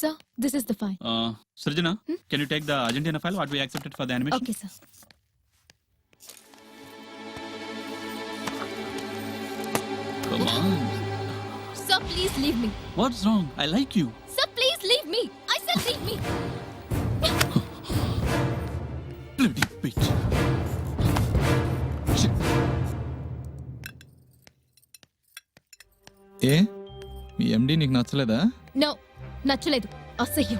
Sir, this is the file. Uh, Srijana, can you take the Argentina file, what we accepted for the animation? Okay, sir. Come on. Sir, please leave me. What's wrong? I like you. Sir, please leave me. I said leave me. Bloody bitch. ఏ మీ ఎండి నీకు నచ్చలేదా No, నచ్చలేదు. అసహ్యం.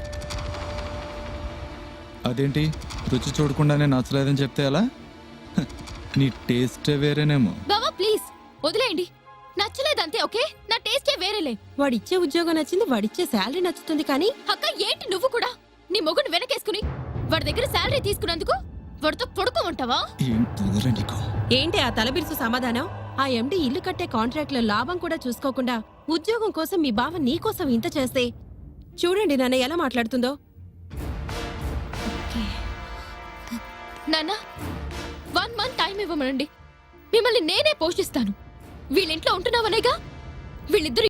అదేంటి? రుచి చూడకుండానే నచ్చలేదని చెప్తే ఎలా? హ, నీ టేస్టే వేరేనేమో. బావా ప్లీజ్. వదిలేయండి. నచ్చలేదంతే ఓకే? నా టేస్టే వేరేలే. వాడిచ్చే ఉద్యోగం నచ్చింది వాడిచ్చే శాలరీ నచ్చుతుంది కానీ అక్క ఏంటి నువ్వు కూడా? నీ మొగుడు వెనకేసుకుని వాడి దగ్గర శాలరీ తీసుకున్నందుకు వాడితో ఏం తొందర నీకు. ఏంటి ఆ తలబిరుసు సమాధానం? ఆ ఎండి ఇల్లు కట్టే కాంట్రాక్ట్లో లాభం కూడా చూసుకోకుండా ఉద్యోగం కోసం మీ బావ నీ కోసం ఇంత చేస్తే చూడండి నాన్న ఎలా మాట్లాడుతుందో. నాన్న వన్ మంత్ టైం ఇవ్వమనండి. మిమ్మల్ని నేనే పోషిస్తాను. వీళ్ళింట్లో ఉంటున్నావనేగా? వీళ్ళిద్దరు